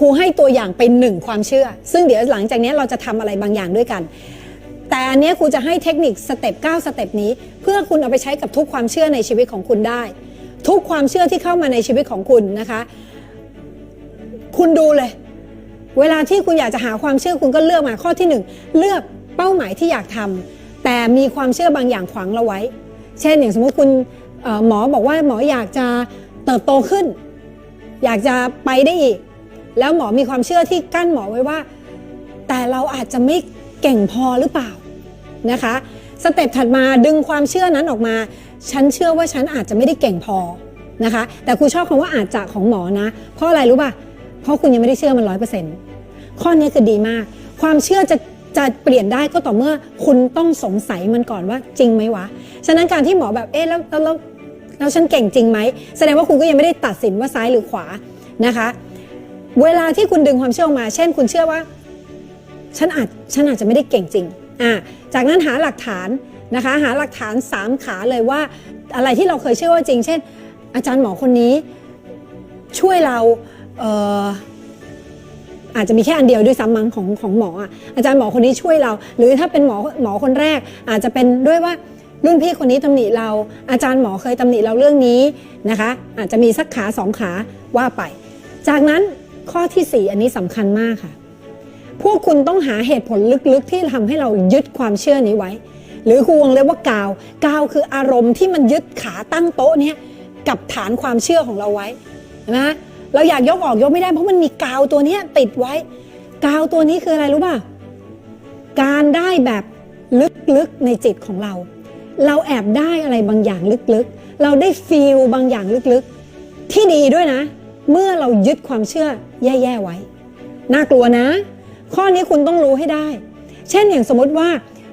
ครูให้ตัวอย่างเป็นหนึ่งความเชื่อ ซึ่งเดี๋ยวหลังจากนี้เราจะทำอะไรบางอย่างด้วยกัน แต่อันนี้ครูจะให้เทคนิคสเต็ป9สเต็ปนี้ เพื่อคุณเอาไปใช้กับทุกความเชื่อในชีวิตของคุณได้ ทุกความเชื่อที่เข้ามาในชีวิตของคุณนะคะ คุณดูเลย เวลาที่คุณอยากจะหาความเชื่อคุณก็เลือกมาข้อที่หนึ่งเลือกเป้าหมายที่อยากทำแต่มีความเชื่อบางอย่างขวางเราไว้ เช่นอย่างสมมติคุณหมอบอกว่าหมออยากจะเติบโตขึ้น อยากจะไปได้อีก แล้วหมอมีความเชื่อที่กั้นหมอไว้ว่า แต่เราอาจจะไม่เก่งพอหรือเปล่านะคะ สเต็ปถัดมาดึงความเชื่อนั้นออกมา ฉันเชื่อว่าฉันอาจจะไม่ได้เก่งพอนะคะ แต่ครูชอบคำว่าอาจจะของหมอนะ เพราะอะไรรู้ป่ะ เพราะคุณยังไม่ได้เชื่อมันร้อยเปอร์เซ็นต์ข้อนี้คือดีมาก ความเชื่อจะจะเปลี่ยนได้ก็ต่อเมื่อคุณต้องสงสัยมันก่อนว่าจริงไหมวะ ฉะนั้นการที่หมอแบบ เอ๊ะแล้วแล้วแล้วแล้วฉันเก่งจริงไหม แสดงว่าคุณก็ยังไม่ได้ตัดสินว่าซ้ายหรือขวานะคะ เวลาที่คุณดึงความเชื่อออกมา เช่น คุณเชื่อว่า ฉันอาจฉันอาจจะไม่ได้เก่งจริงอ่าจากนั้นหาหลักฐานนะคะ หาหลักฐานสามขาเลยว่า อะไรที่เราเคยเชื่อว่าจริง เช่น อาจารย์หมอคนนี้ช่วยเราเอ่ออาจจะมีแค่อันเดียวด้วยซ้ำมั้งของของหมออะอาจารย์หมอคนนี้ช่วยเรา หรือถ้าเป็นหมอหมอคนแรก อาจจะเป็นด้วยว่ารุ่นพี่คนนี้ตำหนิเรา อาจารย์หมอเคยตำหนิเราเรื่องนี้นะคะ อาจจะมีสักขาสองขาว่าไป จากนั้น ข้อที่สี่อันนี้สำคัญมากค่ะ พวกคุณต้องหาเหตุผลลึกๆ ที่ทำให้เรายึดความเชื่อนี้ไว้ หรือครูวงเรียกว่ากาว กาวคืออารมณ์ที่มันยึดขาตั้งโต๊ะเนี้ยกับฐานความเชื่อของเราไว้นะเราอยากยกออกยกไม่ได้เพราะมันมีกาวตัวเนี้ยติดไว้ กาวตัวนี้คืออะไรรู้ป่ะการได้แบบลึกๆในจิตของเรา เราแอบได้อะไรบางอย่างลึกๆ เราได้ฟีลบางอย่างลึกๆ ที่ดีด้วยนะ เมื่อเรายึดความเชื่อแย่ๆไว้ น่ากลัวนะ ข้อนี้คุณต้องรู้ให้ได้ เช่นอย่างสมมติว่า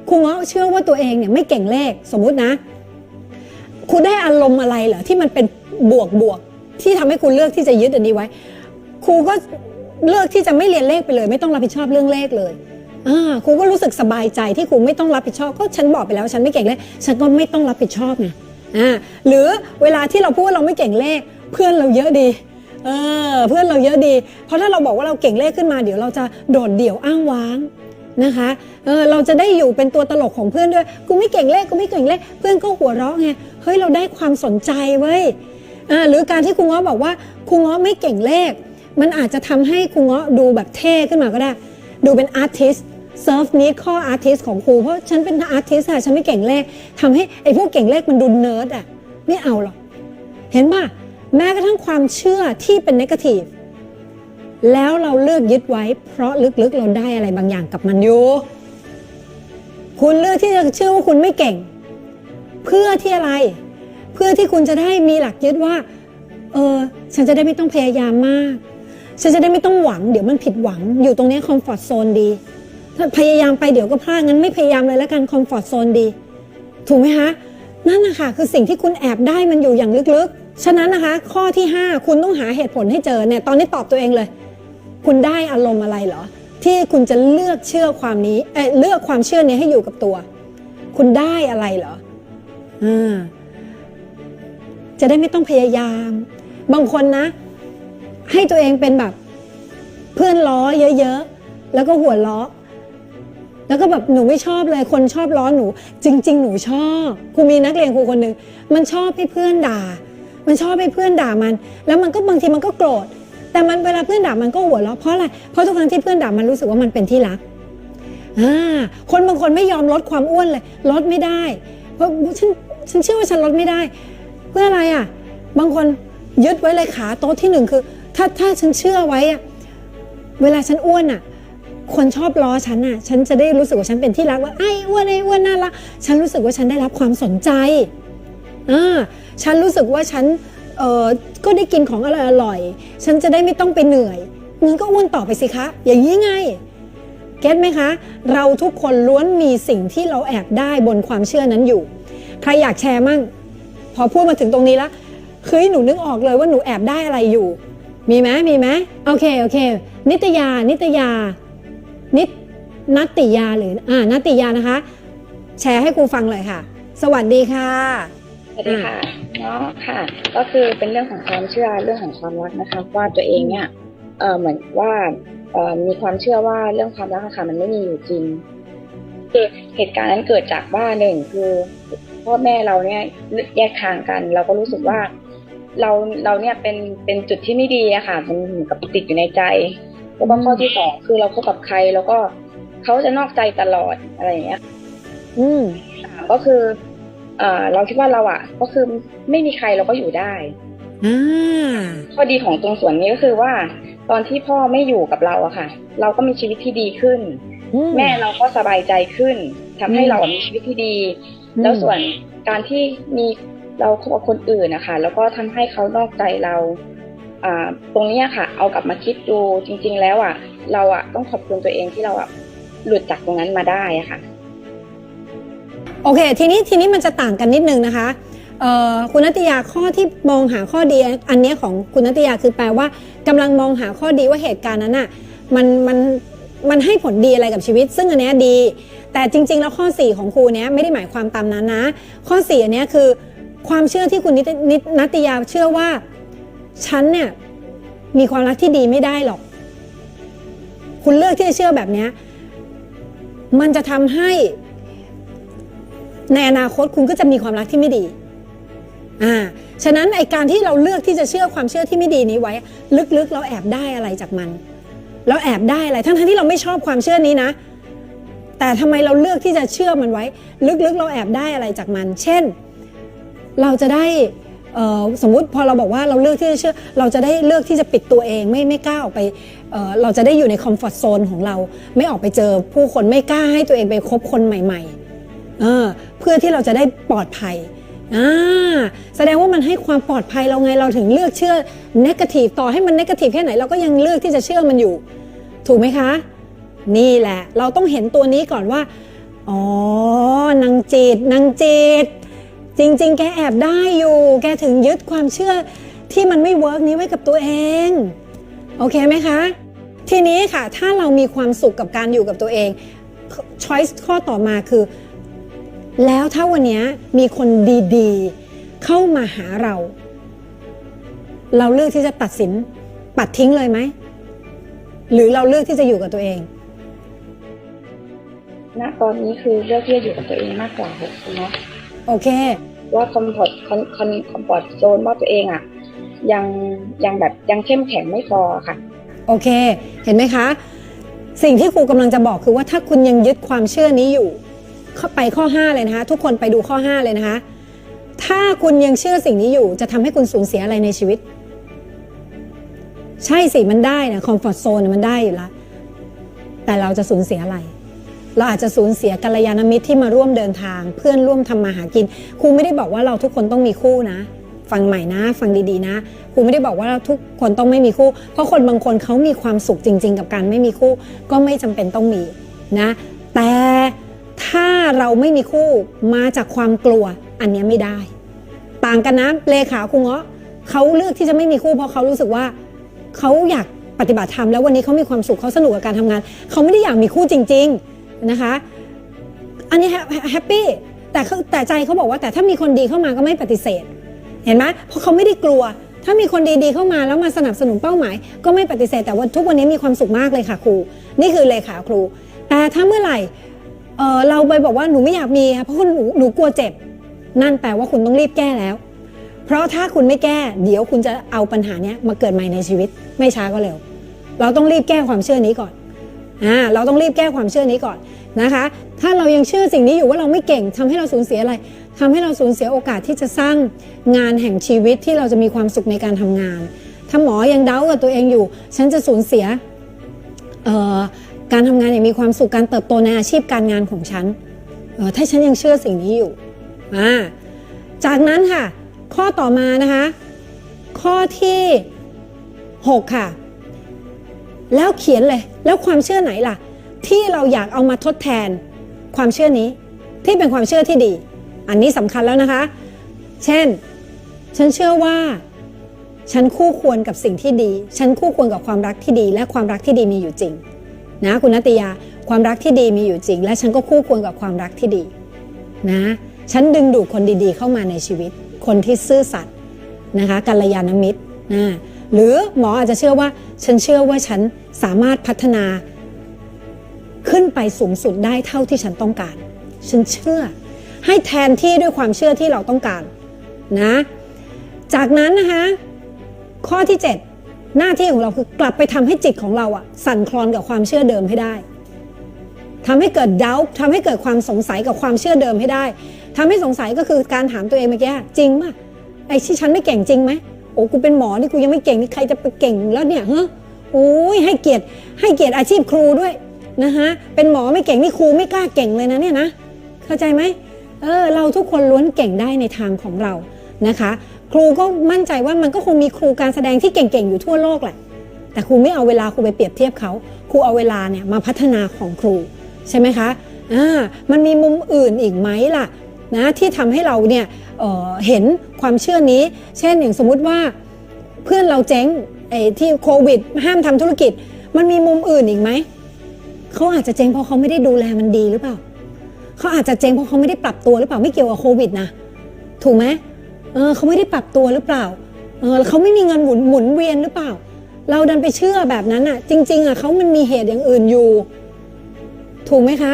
ครูเงาะเชื่อว่าตัวเองเนี่ยไม่เก่งเลขสมมตินะ คุณได้อารมณ์อะไรเหรอที่มันเป็นบวกบวกที่ทำให้คุณเลือกที่จะยึดอันนี้ไว้ ครูก็เลือกที่จะไม่เรียนเลขไปเลย ไม่ต้องรับผิดชอบเรื่องเลขเลยอ่าครูก็รู้สึกสบายใจที่ครูไม่ต้องรับผิดชอบก็ฉันบอกไปแล้วฉันไม่เก่งเลขฉันก็ไม่ต้องรับผิดชอบไงอ่าหรือเวลาที่เราพูดว่าเราไม่เก่งเลข เพื่อนเราเยอะดี เออเพื่อนเราเยอะดี เพราะถ้าเราบอกว่าเราเก่งเลขขึ้นมาเดี๋ยวเราจะโดดเดี่ยวอ้างว้างนะคะเออเราจะได้อยู่เป็นตัวตลกของเพื่อนด้วยกูไม่เก่งเลขกูไม่เก่งเลขเพื่อนก็หัวเราะไงเฮ้ยเราได้ความสนใจเว้ยอ่าหรือการที่ครูง้อบอกว่าครูง้อไม่เก่งเลข มันอาจจะทำให้ครูง้อดูแบบเท่ขึ้นมาก็ได้ ดูเป็นอาร์ติสเซิร์ฟนี้ข้ออาร์ติสของครูเพราะฉันเป็นอาร์ติสอะฉันไม่เก่งเลขทำให้ไอ้พวกเก่งเลขมันดูเนิร์ดอะไม่เอาหรอกเห็นป่ะ แม้กระทั่งความเชื่อที่เป็นนกาทีฟแล้วเราเลือกยึดไว้ เพราะลึกๆเราได้อะไรบางอย่างกับมันอยู่ คุณเลือกที่จะเชื่อว่าคุณไม่เก่ง เพื่อที่อะไร เพื่อที่คุณจะได้มีหลักยึดว่า เออ ฉันจะได้ไม่ต้องพยายามมาก ฉันจะได้ไม่ต้องหวัง เดี๋ยวมันผิดหวัง อยู่ตรงนี้คอมฟอร์ทโซนดี ถ้าพยายามไปเดี๋ยวก็พลาดงั้นไม่พยายามเลยแล้วกันคอมฟอร์ทโซนดี ถูกไหมคะ นั่นนะคะคือสิ่งที่คุณแอบได้มันอยู่อย่างลึกๆ ฉะนั้นนะคะข้อที่ 5 คุณต้องหาเหตุผลให้เจอเนี่ยตอนนี้ตอบตัวเองเลย คุณได้อารมณ์อะไรเหรอ ที่คุณจะเลือกเชื่อความนี้เอเลือกความเชื่อนี้ให้อยู่กับตัว คุณได้อะไรเหรออ่าจะได้ไม่ต้องพยายาม บางคนนะ ให้ตัวเองเป็นแบบ เพื่อนล้อเยอะๆ แล้วก็หัวล้อ แล้วก็แบบหนูไม่ชอบเลยคนชอบล้อหนู จริง ๆ หนูชอบครูมีนักเรียนครูคนหนึ่งมันชอบให้เพื่อนด่า มันชอบให้เพื่อนด่ามัน แล้วมันก็บางทีมันก็โกรธ แต่มันเวลาเพื่อนด่ามันก็หัวเราะเพราะอะไร เพราะทุกครั้งที่เพื่อนด่ามันรู้สึกว่ามันเป็นที่รักอ่าคนบางคนไม่ยอมลดความอ้วนเลย ลดไม่ได้ เพราะฉันฉันเชื่อว่าฉันลดไม่ได้ เพื่ออะไรอะ บางคนยึดไว้เลยขาโต๊ะที่หนึ่งคือ ถ้าถ้าฉันเชื่อไว้อะเวลาฉันอ้วนอะ คนชอบล้อฉันน่ะ ฉันจะได้รู้สึกว่าฉันเป็นที่รักว่าไอ้อ้วนไอ้อ้วนน่ารัก ฉันรู้สึกว่าฉันได้รับความสนใจอ่า ฉันรู้สึกว่าฉันเออก็ได้กินของอร่อยอร่อยๆ ฉันจะได้ไม่ต้องไปเหนื่อยงั้นก็อ้วนต่อไปสิคะ อย่างนี้ไง เก็ตไหมคะ เราทุกคนล้วนมีสิ่งที่เราแอบได้บนความเชื่อนั้นอยู่ ใครอยากแชร์มั่ง พอพูดมาถึงตรงนี้แล้วเฮ้ยหนูนึกออกเลยว่าหนูแอบได้อะไรอยู่ มีไหมมีไหมโอเคโอเค นิตยา นิตยา นิตนัตติยาหรืออ่านัตติยานะคะ แชร์ให้ครูฟังเลยค่ะ สวัสดีค่ะ สวัสดีค่ะเนาะค่ะ ก็คือเป็นเรื่องของความเชื่อเรื่องของความรักนะคะ ว่าตัวเองเนี่ยเอ่อเหมือนว่าเอ่อมีความเชื่อว่าเรื่องความรักอะค่ะมันไม่มีอยู่จริงคือเหตุการณ์นั้นเกิดจากว่าหนึ่งคือพ่อแม่เราเนี่ยแยกทางกัน เราก็รู้สึกว่า เราเราเนี่ยเป็นเป็นจุดที่ไม่ดีอะค่ะมันเหมือนกับติดอยู่ในใจแล้วก็ข้อที่สองคือเราคบกับใครแล้วก็เขาจะนอกใจตลอดอะไรอย่างเงี้ย อืมสามก็คือ เอ่อเราคิดว่าเราอะ ก็คือไม่มีใครเราก็อยู่ได้อ่าข้อดีของตรงส่วนนี้ก็คือว่า ตอนที่พ่อไม่อยู่กับเราอะค่ะ เราก็มีชีวิตที่ดีขึ้นอืแม่เราก็สบายใจขึ้นทำให้อืมเราอะมีชีวิตที่ดีอืมแล้วส่วนการที่มีเราคบกับคนอื่นนะคะแล้วก็ทำให้เขานอกใจเราอ่าตรงเนี้ยค่ะ เอากลับมาคิดดูจริง ๆ แล้วอะ เราอะต้องขอบคุณตัวเองที่เราอะหลุดจากตรงนั้นมาได้อะค่ะ โอเค ทีนี้ทีนี้มันจะต่างกันนิดนึงนะคะคุณนัตยาข้อที่มองหาข้อดีอันนี้ของคุณนัตยาคือแปลว่ากำลังมองหาข้อดีว่าเหตุการณ์นั้นอะมันมันมันให้ผลดีอะไรกับชีวิต ซึ่งอันเนี้ยดี แต่จริง ๆ แล้วข้อ 4 ของครูเนี้ยไม่ได้หมายความตามนั้นนะ ข้อ4อันเนี้ยคือความเชื่อที่คุณนิตนิตนัตยาเชื่อว่าฉันเนี่ยมีความรักที่ดีไม่ได้หรอก คุณเลือกที่จะเชื่อแบบเนี้ยมันจะทำให้ ในอนาคตคุณก็จะมีความรักที่ไม่ดีอ่าฉะนั้นไอการที่เราเลือกที่จะเชื่อความเชื่อที่ไม่ดีนี้ไว้ ลึกๆ เราแอบได้อะไรจากมัน เราแอบได้อะไรทั้งๆที่เราไม่ชอบความเชื่อนี้นะ แต่ทำไมเราเลือกที่จะเชื่อมันไว้ ลึกๆ เราแอบได้อะไรจากมัน เช่น เราจะได้สมมุติพอเราบอกว่าเราเลือกที่จะเชื่อ เราจะได้เลือกที่จะปิดตัวเองไม่ไม่กล้าออกไปเเราจะได้อยู่ในคอมฟอร์ทโซนของเรา ไม่ออกไปเจอผู้คนไม่กล้าให้ตัวเองไปคบคนใหม่ ๆ เออ เพื่อที่เราจะได้ปลอดภัยอ่าแสดงว่ามันให้ความปลอดภัยเราไงเราถึงเลือกเชื่อเนกาทีฟต่อให้มันเนกาทีฟแค่ไหนเราก็ยังเลือกที่จะเชื่อมันอยู่ ถูกไหมคะ นี่แหละ เราต้องเห็นตัวนี้ก่อนว่าอ๋อนางจิตนางจิต จริง ๆ แกแอบได้อยู่ แกถึงยึดความเชื่อที่มันไม่เวิร์กนี้ไว้กับตัวเอง โอเคไหมคะ ทีนี้ค่ะ ถ้าเรามีความสุขกับการอยู่กับตัวเองช้อยส์ข้อต่อมาคือ แล้วถ้าวันนี้มีคนดีๆ เข้ามาหาเรา เราเลือกที่จะตัดสินปัดทิ้งเลยไหม หรือเราเลือกที่จะอยู่กับตัวเอง ณตอนนี้คือเลือกที่จะอยู่กับตัวเองมากกว่าเนาะโอเค ว่าคอมฟอร์ตคอนคอนคอมฟอร์ตโซนว่าตัวเองอะยังยังแบบยังเข้มแข็งไม่พอค่ะ โอเค เห็นไหมคะ สิ่งที่ครูกำลังจะบอกคือว่าถ้าคุณยังยึดความเชื่อนี้อยู่เข้า ไปข้อ 5 เลยนะคะ ทุกคนไปดูข้อ 5 เลยนะคะ ถ้าคุณยังเชื่อสิ่งนี้อยู่จะทำให้คุณสูญเสียอะไรในชีวิต ใช่สิมันได้นะคอมฟอร์ทโซนมันได้อยู่แล้วแต่เราจะสูญเสียอะไร เราอาจจะสูญเสียกัลยาณมิตรที่มาร่วมเดินทาง เพื่อนร่วมทำมาหากินครูไม่ได้บอกว่าเราทุกคนต้องมีคู่นะ ฟังใหม่นะ ฟังดีๆนะครูไม่ได้บอกว่าทุกคนต้องไม่มีคู่ เพราะคนบางคนเขามีความสุขจริง ๆ กับการไม่มีคู่ ก็ไม่จำเป็นต้องมีนะ แต่ ถ้าเราไม่มีคู่มาจากความกลัวอันนี้ไม่ได้ ต่างกันนะเลขาครูเงาะเขาเลือกที่จะไม่มีคู่เพราะเขารู้สึกว่าเขาอยากปฏิบัติธรรมแล้ววันนี้เขามีความสุขเขาสนุกกับการทำงาน เขาไม่ได้อยากมีคู่จริง ๆนะคะ อันนี้แฮปปี้แต่แต่ใจเขาบอกว่าแต่ถ้ามีคนดีเข้ามาก็ไม่ปฏิเสธ เห็นไหมเพราะเขาไม่ได้กลัว ถ้ามีคนดีๆเข้ามาแล้วมาสนับสนุนเป้าหมาย ก็ไม่ปฏิเสธแต่ว่าทุกวันนี้มีความสุขมากเลยค่ะครู นี่คือเลขาครู แต่ถ้าเมื่อไหร่ เออเราไปบอกว่าหนูไม่อยากมีค่ะเพราะหนูหนูกลัวเจ็บ นั่นแปลว่าคุณต้องรีบแก้แล้ว เพราะถ้าคุณไม่แก้ เดี๋ยวคุณจะเอาปัญหาเนี้ยมาเกิดใหม่ในชีวิต ไม่ช้าก็เร็ว เราต้องรีบแก้ความเชื่อนี้ก่อนอ่าเราต้องรีบแก้ความเชื่อนี้ก่อนนะคะ ถ้าเรายังเชื่อสิ่งนี้อยู่ว่าเราไม่เก่งทำให้เราสูญเสียอะไรทำให้เราสูญเสียโอกาสที่จะสร้างงานแห่งชีวิตที่เราจะมีความสุขในการทำงาน ถ้าหมอยังเดากับตัวเองอยู่ ฉันจะสูญเสียเอ่อ การทำงานอย่างมีความสุขการเติบโตในอาชีพการงานของฉันเออถ้าฉันยังเชื่อสิ่งนี้อยู่อ่าจากนั้นค่ะ ข้อต่อมานะคะ ข้อที่ 6 ค่ะ แล้วเขียนเลย แล้วความเชื่อไหนล่ะ ที่เราอยากเอามาทดแทนความเชื่อนี้ ที่เป็นความเชื่อที่ดี อันนี้สำคัญแล้วนะคะ เช่น ฉันเชื่อว่า ฉันคู่ควรกับสิ่งที่ดี ฉันคู่ควรกับความรักที่ดี และความรักที่ดีมีอยู่จริง นะคุณนัตยาความรักที่ดีมีอยู่จริง และฉันก็คู่ควรกับความรักที่ดีนะฉันดึงดูดคนดีๆ เข้ามาในชีวิต คนที่ซื่อสัตย์นะคะกัลยาณมิตรนะหรือหมออาจจะเชื่อว่า ฉันเชื่อว่าฉันสามารถพัฒนา ขึ้นไปสูงสุดได้เท่าที่ฉันต้องการ ฉันเชื่อ ให้แทนที่ด้วยความเชื่อที่เราต้องการนะ จากนั้นนะคะข้อที่ 7 หน้าที่ของเราคือกลับไปทำให้จิตของเราอะสั่นคลอนกับความเชื่อเดิมให้ได้ทำให้เกิดดาวทำให้เกิดความสงสัยกับความเชื่อเดิมให้ได้ทำให้สงสัยก็คือการถามตัวเองเมื่อกี้จริงป่ะไอ้ที่ฉันไม่เก่งจริงไหมโอ้กูเป็นหมอนี่กูยังไม่เก่งนี่ใครจะไปเก่งแล้วเนี่ยฮะโอ้ยให้เกียรติให้เกียรติอาชีพครูด้วยนะฮะเป็นหมอไม่เก่งนี่ครูไม่กล้าเก่งเลยนะเนี่ยนะเข้าใจไหมเออเราทุกคนล้วนเก่งได้ในทางของเรานะคะ ครูก็มั่นใจว่ามันก็คงมีครูการแสดงที่เก่งๆอยู่ทั่วโลกแหละแต่ครูไม่เอาเวลาครูไปเปรียบเทียบเขาครูเอาเวลาเนี่ยมาพัฒนาของครูใช่ไหมคะอ่ามันมีมุมอื่นอีกไหมล่ะนะที่ทำให้เราเนี่ยเเห็นความเชื่อนี้ เช่นอย่างสมมุติว่าเพื่อนเราเจ๊งไอ้ที่โควิด ห้ามทำธุรกิจ มันมีมุมอื่นอีกไหมเขาอาจจะเจ๊งเพราะเขาไม่ได้ดูแลมันดีหรือเปล่าเขาอาจจะเจ๊งเพราะเขาไม่ได้ปรับตัวหรือเปล่าไม่เกี่ยวกับโควิดนะถูกไหม เออเขาไม่ได้ปรับตัวหรือเปล่า เออเขาไม่มีเงินหมุนหมุนเวียนหรือเปล่า เราดันไปเชื่อแบบนั้นอะ จริง ๆอะเขามันมีเหตุอย่างอื่นอยู่ ถูกไหมคะ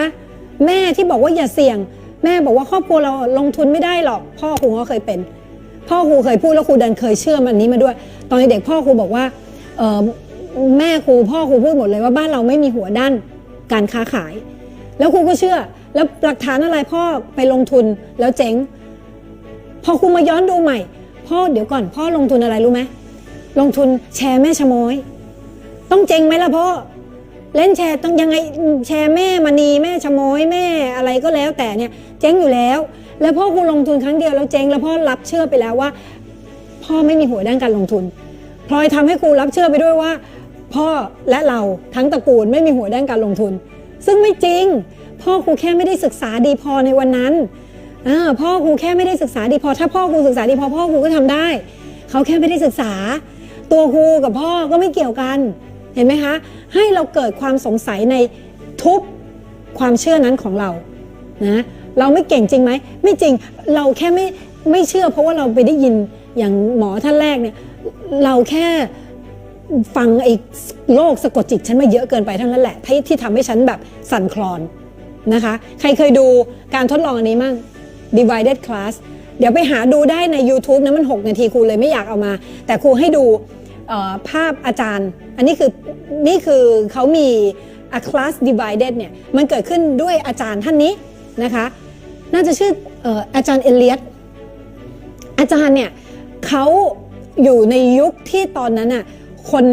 แม่ที่บอกว่าอย่าเสี่ยง แม่บอกว่าครอบครัวเราลงทุนไม่ได้หรอก พ่อครูก็เคยเป็น พ่อครูเคยพูดแล้วครูดันเคยเชื่อมันนี้มาด้วย ตอนเด็กพ่อครูบอกว่าเออแม่ครูพ่อครูพูดหมดเลยว่าบ้านเราไม่มีหัวด้านการค้าขาย แล้วครูก็เชื่อ แล้วหลักฐานอะไรพ่อไปลงทุนแล้วเจ๊ง พอครูมาย้อนดูใหม่ พ่อเดี๋ยวก่อน พ่อลงทุนอะไรรู้ไหมลงทุนแชร์แม่ชะม้อยต้องเจ๊งไหมล่ะพ่อเล่นแชร์ต้องยังไงแชร์แม่มณีแม่ชะม้อยแม่อะไรก็แล้ว แต่เนี่ยเจ๊งอยู่แล้ว แล้วพ่อครูลงทุนครั้งเดียวแล้วเจ๊งแล้วพ่อรับเชื่อไปแล้วว่า พ่อไม่มีหัวด้านการลงทุนพลอยทำให้ครูรับเชื่อไปด้วยว่า พ่อและเราทั้งตระกูลไม่มีหัวด้านการลงทุน ซึ่งไม่จริง พ่อครูแค่ไม่ได้ศึกษาดีพอในวันนั้น อาพ่อครูแค่ไม่ได้ศึกษาดีพอ ถ้าพ่อครูศึกษาดีพอพ่อครูก็ทำได้ เขาแค่ไม่ได้ศึกษา ตัวครูกับพ่อก็ไม่เกี่ยวกัน เห็นไหมคะ ให้เราเกิดความสงสัยในทุกความเชื่อนั้นของเรา นะ เราไม่เก่งจริงไหม ไม่จริง เราแค่ไม่ไม่เชื่อ เพราะว่าเราไปได้ยินอย่างหมอท่านแรกเนี่ย เราแค่ฟังไอ้โรคสะกดจิตฉันมาเยอะเกินไปเท่านั้นแหละที่ที่ทำให้ฉันแบบสั่นคลอนนะคะ ใครเคยดูการทดลองอันนี้มั่ง divided class เดี๋ยวไปหาดูได้ใน YouTube นะมัน 6 นาทีครูเลยไม่อยากเอามา แต่ครูให้ดูภาพอาจารย์ อันนี้คือนี่คือเขามี a class divided เนี่ยมันเกิดขึ้นด้วยอาจารย์ท่านนี้นะคะน่าจะชื่ออออาจารย์เอเลียตอาจารย์เนี่ยเขาอยู่ในยุคที่ตอนนั้นน่ะคน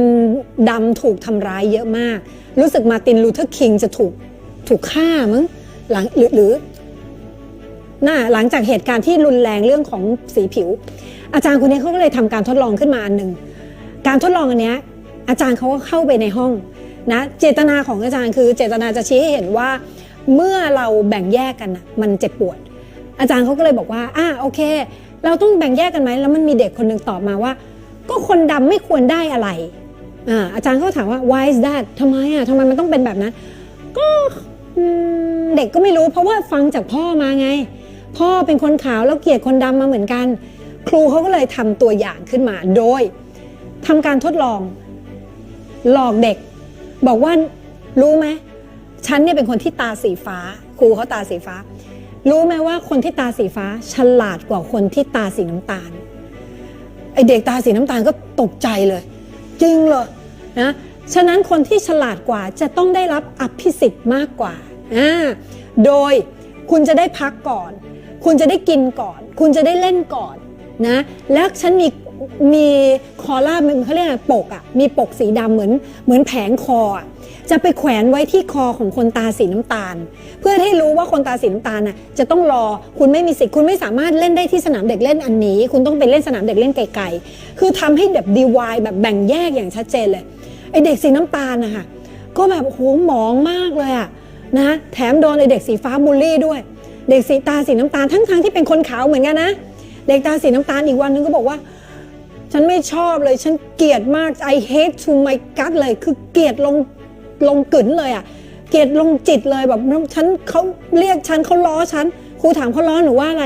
ดำถูกทำร้ายเยอะมาก รู้สึกมาตินลูเทอร์คิงจะถูกถูกฆ่ามั้งหลังหรือหรือ น่าหลังจากเหตุการณ์ที่รุนแรงเรื่องของสีผิว อาจารย์คนนี้เขาก็เลยทำการทดลองขึ้นมาอันหนึ่งการทดลองอันนี้อาจารย์เขาก็เข้าไปในห้องนะเจตนาของอาจารย์คือเจตนาจะชี้ให้เห็นว่าเมื่อเราแบ่งแยกกันนะมันเจ็บปวด อาจารย์เขาก็เลยบอกว่าอ่าโอเค เราต้องแบ่งแยกกันไหมแล้วมันมีเด็กคนหนึ่งตอบมาว่า ก็คนดำไม่ควรได้อะไรอ่าอาจารย์เขาถามว่า why is that ทำไมอะทำไมมันต้องเป็นแบบนั้น ก็เด็กก็ไม่รู้เพราะว่าฟังจากพ่อมาไง พ่อเป็นคนขาวแล้วเกลียดคนดำมาเหมือนกัน ครูเขาก็เลยทำตัวอย่างขึ้นมาโดยทำการทดลอง หลอกเด็ก บอกว่ารู้ไหมฉันเนี่ยเป็นคนที่ตาสีฟ้า ครูเขาตาสีฟ้า รู้ไหมว่าคนที่ตาสีฟ้าฉลาดกว่าคนที่ตาสีน้ำตาลไอเด็กตาสีน้ำตาลก็ตกใจเลย จริงเหรอนะฉะนั้นคนที่ฉลาดกว่าจะต้องได้รับอภิสิทธิ์มากกว่าอ่าโดยคุณจะได้พักก่อน คุณจะได้กินก่อน คุณจะได้เล่นก่อนนะ แล้วฉันมีมีคอล่ามันเขาเรียกอะไรปกอะ่ะมีปกสีดำเหมือนเหมือนแผงคออะจะไปแขวนไว้ที่คอของคนตาสีน้ำตาล เพื่อให้รู้ว่าคนตาสีน้ำตาลน่ะจะต้องรอคุณไม่มีสิทธิ์คุณไม่สามารถเล่นได้ที่สนามเด็กเล่นอันนี้ คุณต้องไปเล่นสนามเด็กเล่นไกลๆคือทำให้แบบดีวายแบบแบ่งแยกอย่างชัดเจนเลยไอเด็กสีน้ำตาลนะคะก็แบบโหหมองมากเลยอะนะแถมโดนไอเด็กสีฟ้าบูลลี่ด้วย เด็กสีตาสีน้ำตาลทั้งๆที่เป็นคนขาวเหมือนกันนะ เด็กตาสีน้ำตาลอีกวันนึงก็บอกว่า ฉันไม่ชอบเลย ฉันเกลียดมาก I hate to my gut เลย คือเกลียดลงลงกึ๋นเลยอะ่ะ เกลียดลงจิตเลยแบบฉันเขาเรียกฉันเขาล้อฉันครูถามเขาล้อหนูว่าอะไร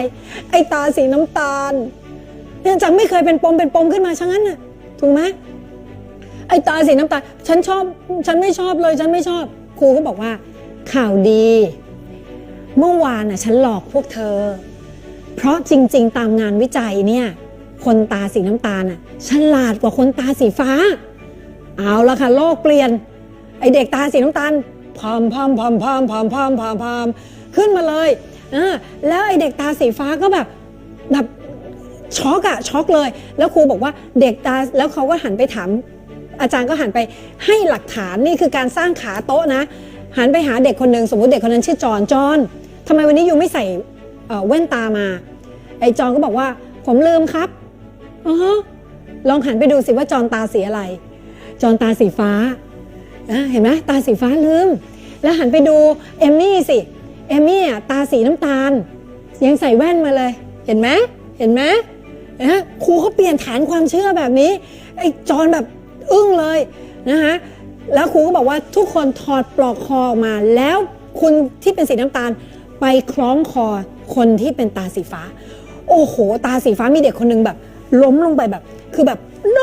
ไอ้ตาสีน้ำตาลเนี่ยจังไม่เคยเป็นปมเป็นปมขึ้นมาช่างนั้นน่ะ ถูกไหมไอ้ตาสีน้ำตาลฉันชอบ ฉันไม่ชอบเลย ฉันไม่ชอบ ครูก็บอกว่า ข่าวดี เมื่อวานน่ะฉันหลอกพวกเธอ เพราะจริง ๆ ตามงานวิจัยเนี่ย คนตาสีน้ำตาลน่ะฉลาดกว่าคนตาสีฟ้า เอาละค่ะ โลกเปลี่ยน ไอเด็กตาสีน้ำตาลพอมพอมพอมพอมพอมพอมพอมพอมขึ้นมาเลยอ่าแล้วไอเด็กตาสีฟ้าก็แบบแบบช็อกอะช็อกเลย แล้วครูบอกว่าเด็กตาแล้วเขาก็หันไปถามอาจารย์ก็หันไปให้หลักฐานนี่คือการสร้างขาโต๊ะนะ หันไปหาเด็กคนหนึ่งสมมติเด็กคนนั้นชื่อจอนจอน ทำไมวันนี้ยูไม่ใส่เอ่อแว่นตามา ไอ้จอนก็บอกว่า ผมลืมครับอ๋อลองหันไปดูสิว่าจอนตาสีอะไร จอนตาสีฟ้าเห็นไหมตาสีฟ้าลืม แล้วหันไปดูเอมมี่สิ เอมมี่ตาสีน้ำตาล ยังใส่แว่นมาเลย เห็นไหมเห็นไหมนะครูเขาเปลี่ยนฐานความเชื่อแบบนี้ ไอ้จอนแบบอึ้งเลยนะคะแล้วครูก็บอกว่าทุกคนถอดปลอกคอออกมา แล้วคุณที่เป็นสีน้ำตาล ไปคล้องคอคนที่เป็นตาสีฟ้า โอ้โห ตาสีฟ้ามีเด็กคนหนึงแบบ ล้มลงไปแบบ คือแบบโน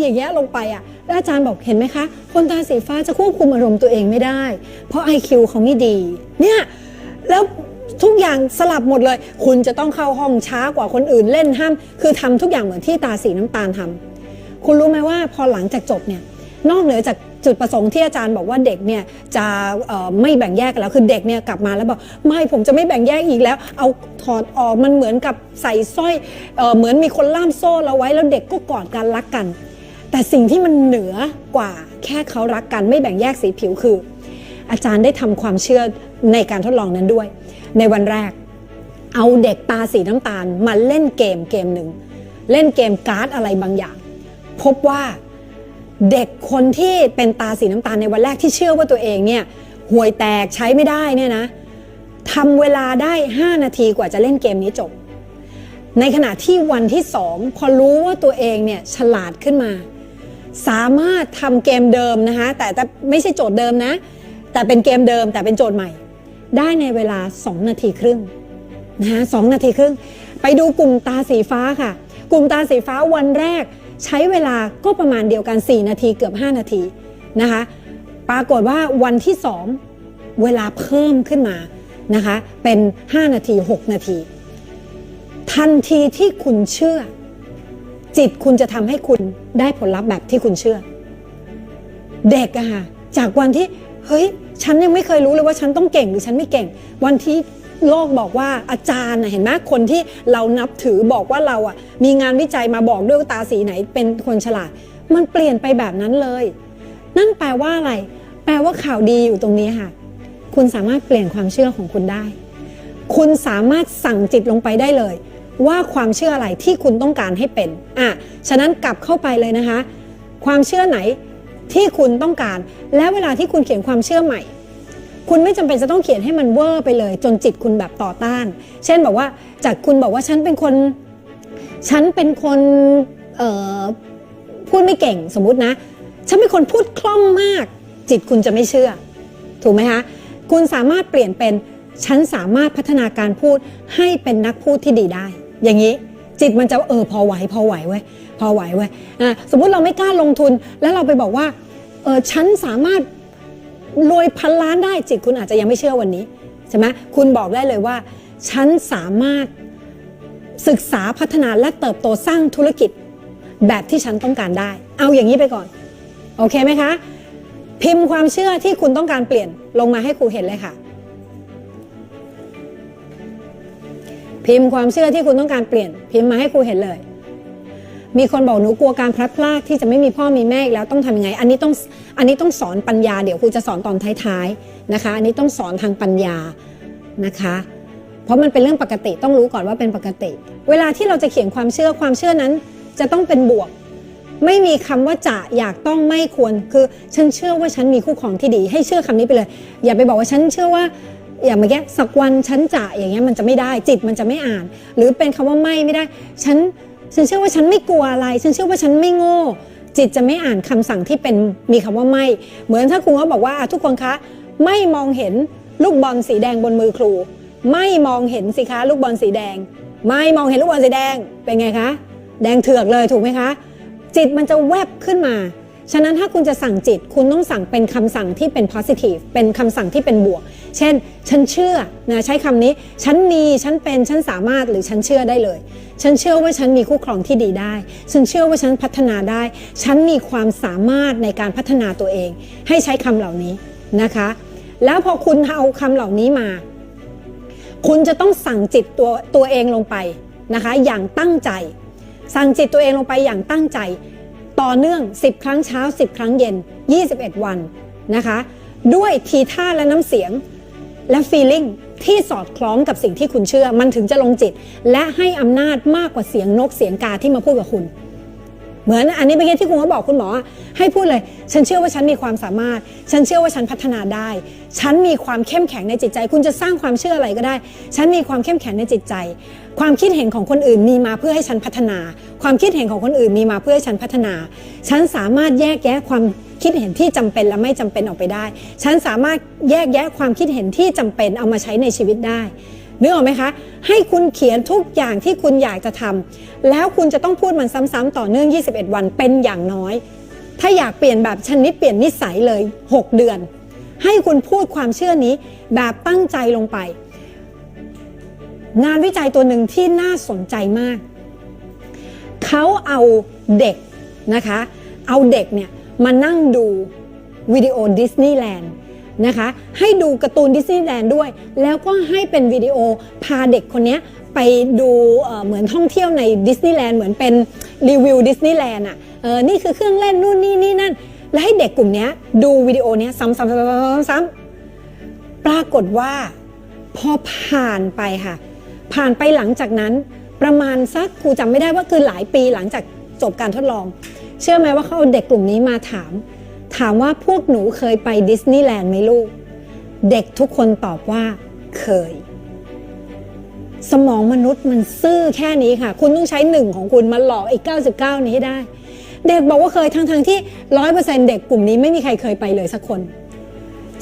อย่างเงี้ยลงไปอะแล้วอาจารย์บอกเห็นไหมคะ คนตาสีฟ้าจะควบคุมอารมณ์ตัวเองไม่ได้ เพราะ IQ เขาไม่ดี เนี่ย แล้วทุกอย่างสลับหมดเลย คุณจะต้องเข้าห้องช้ากว่าคนอื่นเล่นห้าม คือทำทุกอย่างเหมือนที่ตาสีน้ำตาลทำคุณรู้ไหมว่าพอหลังจากจบเนี่ย นอกเหนือจาก จุดประสงค์ที่อาจารย์บอกว่าเด็กเนี่ยจะไม่แบ่งแยกแล้วคือเด็กเนี่ยกลับมาแล้วบอกไม่ผมจะไม่แบ่งแยกอีกแล้ว เอาถอดออกมันเหมือนกับใส่สร้อยเอเหมือนมีคนล่ามโซ่เราไว้แล้วเด็กก็กอดกันรักกัน แต่สิ่งที่มันเหนือกว่าแค่เขารักกันไม่แบ่งแยกสีผิวคือ อาจารย์ได้ทำความเชื่อในการทดลองนั้นด้วย ในวันแรก เอาเด็กตาสีน้ำตาลมาเล่นเกมเกมหนึ่งเล่นเกมการ์ดอะไรบางอย่าง พบว่า เด็กคนที่เป็นตาสีน้ำตาลในวันแรกที่เชื่อว่าตัวเองเนี่ยห่วยแตกใช้ไม่ได้เนี่ยนะทำเวลาได้ 5 นาทีกว่าจะเล่นเกมนี้จบ ในขณะที่วันที่สองพอรู้ว่าตัวเองเนี่ยฉลาดขึ้นมา สามารถทำเกมเดิมนะคะแต่แต่ไม่ใช่โจทย์เดิมนะ แต่เป็นเกมเดิมแต่เป็นโจทย์ใหม่ ได้ในเวลา 2 นาทีครึ่งนะคะสองนาทีครึ่ง ไปดูกลุ่มตาสีฟ้าค่ะ กลุ่มตาสีฟ้าวันแรก ใช้เวลาก็ประมาณเดียวกัน 4 นาทีเกือบ 5 นาทีนะคะ ปรากฏว่าวันที่ 2 เวลาเพิ่มขึ้นมานะคะเป็น 5 นาที 6 นาที ทันทีที่คุณเชื่อ จิตคุณจะทำให้คุณได้ผลลัพธ์แบบที่คุณเชื่อ เด็กอะค่ะจากวันที่เฮ้ยฉันยังไม่เคยรู้เลยว่าฉันต้องเก่งหรือฉันไม่เก่ง วันที่ โลกบอกว่าอาจารย์เห็นไหมคนที่เรานับถือบอกว่าเราอะมีงานวิจัยมาบอกด้วยตาสีไหนเป็นคนฉลาด มันเปลี่ยนไปแบบนั้นเลย นั่นแปลว่าอะไร แปลว่าข่าวดีอยู่ตรงนี้ค่ะ คุณสามารถเปลี่ยนความเชื่อของคุณได้ คุณสามารถสั่งจิตลงไปได้เลย ว่าความเชื่ออะไรที่คุณต้องการให้เป็นอะฉะนั้นกลับเข้าไปเลยนะคะ ความเชื่อไหนที่คุณต้องการ และเวลาที่คุณเขียนความเชื่อใหม่ คุณไม่จำเป็นจะต้องเขียนให้มันเวอร์ไปเลย จนจิตคุณแบบต่อต้าน เช่นบอกว่าจากคุณบอกว่าฉันเป็นคน ฉันเป็นคนพูดไม่เก่งสมมุตินะ ฉันเป็นคนพูดคล่องมาก จิตคุณจะไม่เชื่อ ถูกไหมคะ คุณสามารถเปลี่ยนเป็นฉันสามารถพัฒนาการพูดให้เป็นนักพูดที่ดีได้ อย่างนี้จิตมันจะเออพอไหวพอไหวเว้ยพอไหวเว้ยอะสมมุติเราไม่กล้าลงทุนแล้วเราไปบอกว่าเออฉันสามารถ รวยพันล้านได้จิตคุณอาจจะยังไม่เชื่อวันนี้ใช่ไหมคุณบอกได้เลยว่า ฉันสามารถศึกษาพัฒนาและเติบโตสร้างธุรกิจแบบที่ฉันต้องการได้ เอาอย่างนี้ไปก่อน โอเคไหมคะ พิมพ์ความเชื่อที่คุณต้องการเปลี่ยนลงมาให้ครูเห็นเลยค่ะ พิมพ์ความเชื่อที่คุณต้องการเปลี่ยน พิมพ์มาให้ครูเห็นเลย มีคนบอกหนูกลัวการพลัดพรากที่จะไม่มีพ่อมีแม่อีกแล้วต้องทำยังไง อันนี้ต้องอันนี้ต้องสอนปัญญาเดี๋ยวครูจะสอนตอนท้ายๆนะคะ อันนี้ต้องสอนทางปัญญานะคะ เพราะมันเป็นเรื่องปกติต้องรู้ก่อนว่าเป็นปกติ เวลาที่เราจะเขียนความเชื่อความเชื่อนั้น จะต้องเป็นบวก ไม่มีคำว่าจะอยากต้องไม่ควรคือฉันเชื่อว่าฉันมีคู่ครองที่ดี ให้เชื่อคำนี้ไปเลย อย่าไปบอกว่าฉันเชื่อว่าอย่างเมื่อกี้สักวันฉันจะอย่างเงี้ยมันจะไม่ได้จิตมันจะไม่อ่าน หรือเป็นคำว่าไม่ไม่ได้ ฉัน ฉันเชื่อว่าฉันไม่กลัวอะไร ฉันเชื่อว่าฉันไม่โง่ จิตจะไม่อ่านคำสั่งที่เป็นมีคำว่าไม่ เหมือนถ้าครูเขาบอกว่าทุกคนคะ ไม่มองเห็นลูกบอลสีแดงบนมือครู ไม่มองเห็นสิคะ ลูกบอลสีแดง ไม่มองเห็นลูกบอลสีแดงเป็นไงคะ แดงเถือกเลยถูกไหมคะ จิตมันจะแวบขึ้นมา ฉะนั้นถ้าคุณจะสั่งจิต คุณต้องสั่งเป็นคำสั่งที่เป็น positive เป็นคำสั่งที่เป็นบวก เช่น ฉันเชื่อนะใช้คำนี้ ฉันมีฉันเป็นฉันสามารถหรือฉันเชื่อได้เลย ฉันเชื่อว่าฉันมีคู่ครองที่ดีได้ ฉันเชื่อว่าฉันพัฒนาได้ ฉันมีความสามารถในการพัฒนาตัวเอง ให้ใช้คำเหล่านี้นะคะ แล้วพอคุณเอาคำเหล่านี้มา คุณจะต้องสั่งจิตตัวตัวเองลงไปนะคะ อย่างตั้งใจ สั่งจิตตัวเองลงไปอย่างตั้งใจ ต่อเนื่อง 10 ครั้งเช้า 10 ครั้งเย็น 21 วันนะคะ ด้วยทีท่าและน้ำเสียงและฟีลิ่งที่สอดคล้องกับสิ่งที่คุณเชื่อ มันถึงจะลงจิต และให้อำนาจมากกว่าเสียงนกเสียงกาที่มาพูดกับคุณ เหมือนอันนี้เมื่อกี้ที่คุณเขาบอกคุณหมอว่าให้พูดเลย ฉันเชื่อว่าฉันมีความสามารถ ฉันเชื่อว่าฉันพัฒนาได้ ฉันมีความเข้มแข็งในจิตใจ คุณจะสร้างความเชื่ออะไรก็ได้ ฉันมีความเข้มแข็งในจิตใจ ความคิดเห็นของคนอื่นมีมาเพื่อให้ฉันพัฒนา ความคิดเห็นของคนอื่นมีมาเพื่อให้ฉันพัฒนา ฉันสามารถแยกแยะความคิดเห็นที่จำเป็นและไม่จำเป็นออกไปได้ ฉันสามารถแยกแยะความคิดเห็นที่จำเป็นเอามาใช้ในชีวิตได้ นึกออกไหมคะ ให้คุณเขียนทุกอย่างที่คุณอยากจะทำแล้วคุณจะต้องพูดมันซ้ำๆต่อเนื่อง 21 วันเป็นอย่างน้อย ถ้าอยากเปลี่ยนแบบชนิดเปลี่ยนนิสัยเลย 6 เดือน ให้คุณพูดความเชื่อนี้แบบตั้งใจลงไป งานวิจัยตัวหนึ่งที่น่าสนใจมาก เขาเอาเด็กนะคะ เอาเด็กเนี่ยมานั่งดูวิดีโอดิสนีย์แลนด์ นะคะ ให้ดูการ์ตูนดิสนีย์แลนด์ด้วย แล้วก็ให้เป็นวิดีโอพาเด็กคนนี้ไปดูเหมือนท่องเที่ยวในดิสนีย์แลนด์เหมือนเป็นรีวิวดิสนีย์แลนด์อะเออนี่คือเครื่องเล่นนู่นนี่นี่นั่น แล้วให้เด็กกลุ่มนี้ดูวิดีโอนี้ซ้ำๆๆๆๆๆปรากฏว่าพอผ่านไปค่ะ ผ่านไปหลังจากนั้นประมาณสักครูจำไม่ได้ว่าคือหลายปีหลังจากจบการทดลอง เชื่อไหมว่าเขาเอาเด็กกลุ่มนี้มาถาม ถามว่าพวกหนูเคยไปดิสนีย์แลนด์ไหมลูก เด็กทุกคนตอบว่าเคย สมองมนุษย์มันซื่อแค่นี้ค่ะ คุณต้องใช้หนึ่งของคุณมาหลอกอีก 99 นี้ให้ได้ เด็กบอกว่าเคยทั้งๆที่ร้อยเปอร์เซ็นต์เด็กกลุ่มนี้ไม่มีใครเคยไปเลยสักคน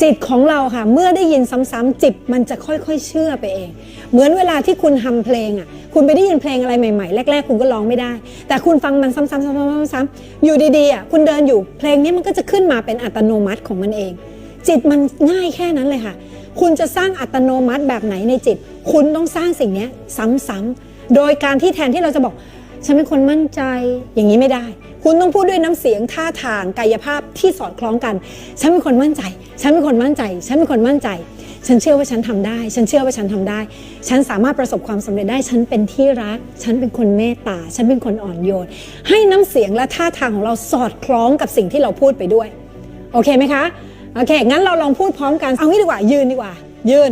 จิตของเราค่ะ เมื่อได้ยินซ้ำๆจิตมันจะค่อยๆ เชื่อไปเอง เหมือนเวลาที่คุณทำเพลงอะ คุณไปได้ยินเพลงอะไรใหม่ๆ แรก ๆ คุณก็ร้องไม่ได้ แต่คุณฟังมันซ้ำๆๆๆๆอยู่ดีๆอะคุณเดินอยู่เพลงนี้มันก็จะขึ้นมาเป็นอัตโนมัติของมันเอง จิตมันง่ายแค่นั้นเลยค่ะ คุณจะสร้างอัตโนมัติแบบไหนในจิต คุณต้องสร้างสิ่งนี้ซ้ำๆโดยการที่แทนที่เราจะบอก ฉันเป็นคนมั่นใจอย่างนี้ไม่ได้ คุณต้องพูดด้วยน้ำเสียงท่าทางกายภาพที่สอดคล้องกัน ฉันเป็นคนมั่นใจ ฉันเป็นคนมั่นใจ ฉันเป็นคนมั่นใจ ฉันเชื่อว่าฉันทำได้ ฉันเชื่อว่าฉันทำได้ ฉันสามารถประสบความสำเร็จได้ ฉันเป็นที่รัก ฉันเป็นคนเมตตา ฉันเป็นคนอ่อนโยน ให้น้ำเสียงและท่าทางของเราสอดคล้องกับสิ่งที่เราพูดไปด้วย โอเคไหมคะ โอเค งั้นเราลองพูดพร้อมกัน เอางี้ดีกว่า ยืนดีกว่า ยืน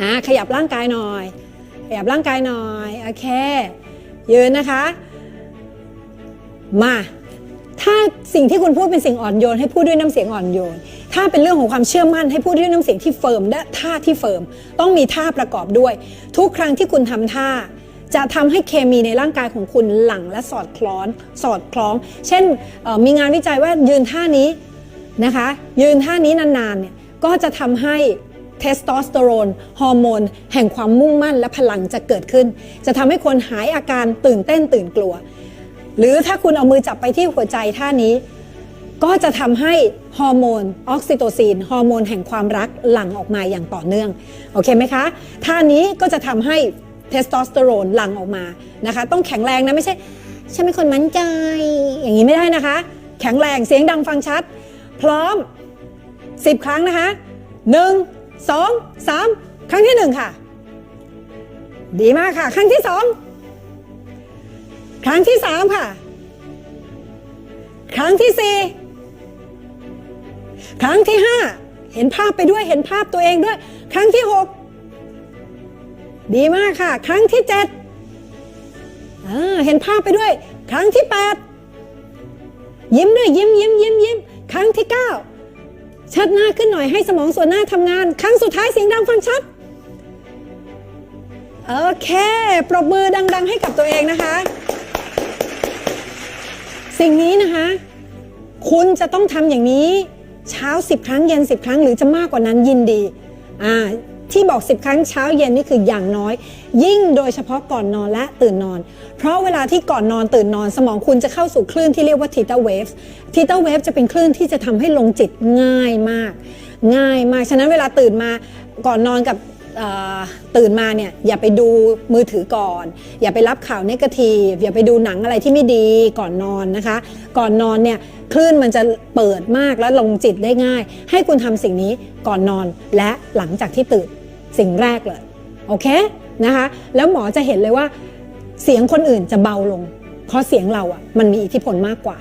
อ่า ขยับร่างกายหน่อย ขยับร่างกายหน่อย โอเค ยืนนะคะ มา ถ้าสิ่งที่คุณพูดเป็นสิ่งอ่อนโยน ให้พูดด้วยน้ำเสียงอ่อนโยน ถ้าเป็นเรื่องของความเชื่อมั่น ให้พูดด้วยน้ำเสียงที่เฟิร์มและท่าที่เฟิร์ม ต้องมีท่าประกอบด้วย ทุกครั้งที่คุณทำท่า จะทำให้เคมีในร่างกายของคุณหลั่งและสอดคล้องสอดคล้อง เช่นมีงานวิจัยว่ายืนท่านี้นะคะ ยืนท่านี้นานๆเนี่ยก็จะทำให้ เทสโทสเตอโรนฮอร์โมนแห่งความมุ่งมั่นและพลังจะเกิดขึ้น จะทำให้คนหายอาการตื่นเต้นตื่นกลัว หรือถ้าคุณเอามือจับไปที่หัวใจท่านี้ ก็จะทำให้ฮอร์โมนออกซิโตซินฮอร์โมนแห่งความรักหลั่งออกมาอย่างต่อเนื่องโอเคไหมคะท่านี้ก็จะทำให้เทสโทสเตอโรนหลั่งออกมานะคะ ต้องแข็งแรงนะไม่ใช่ฉันเป็นคนมั่นใจ อย่างนี้ไม่ได้นะคะ แข็งแรงเสียงดังฟังชัด พร้อม 10 ครั้งนะคะ 1 2 3ครั้งที่1ค่ะ ดีมากค่ะ ครั้งที่2ครั้งที่3ค่ะ ครั้งที่4ครั้งที่5เห็นภาพไปด้วยเห็นภาพตัวเองด้วย ครั้งที่6ดีมากค่ะ ครั้งที่7อ่าเห็นภาพไปด้วย ครั้งที่8ยิ้มด้วยยิ้มยิ้มยิ้มยิ้มครั้งที่9 ชัดหน้าขึ้นหน่อยให้สมองส่วนหน้าทำงาน ครั้งสุดท้ายเสียงดังฟังชัด โอเค ปรบมือดัง ๆ ให้กับตัวเองนะคะ สิ่งนี้นะคะ คุณจะต้องทำอย่างนี้ เช้า 10 ครั้งเย็น 10 ครั้งหรือจะมากกว่านั้นยินดี อ่า ที่บอก 10 ครั้งเช้าเย็นนี่คืออย่างน้อย ยิ่งโดยเฉพาะก่อนนอนและตื่นนอน เพราะเวลาที่ก่อนนอนตื่นนอนสมองคุณจะเข้าสู่คลื่นที่เรียกว่าทีตาเวฟทีตาเวฟจะเป็นคลื่นที่จะทำให้ลงจิตง่ายมาก ง่ายมาก ฉะนั้นเวลาตื่นมาก่อนนอนกับตื่นมาเนี่ยอย่าไปดูมือถือก่อน อย่าไปรับข่าวเนกาทีฟอย่าไปดูหนังอะไรที่ไม่ดีก่อนนอนนะคะ ก่อนนอนเนี่ยคลื่นมันจะเปิดมากและลงจิตได้ง่าย ให้คุณทำสิ่งนี้ก่อนนอนและหลังจากที่ตื่น สิ่งแรกเลยโอเคนะคะแล้วหมอจะเห็นเลยว่า เสียงคนอื่นจะเบาลง เพราะเสียงเราอะมันมีอิทธิพลมากกว่า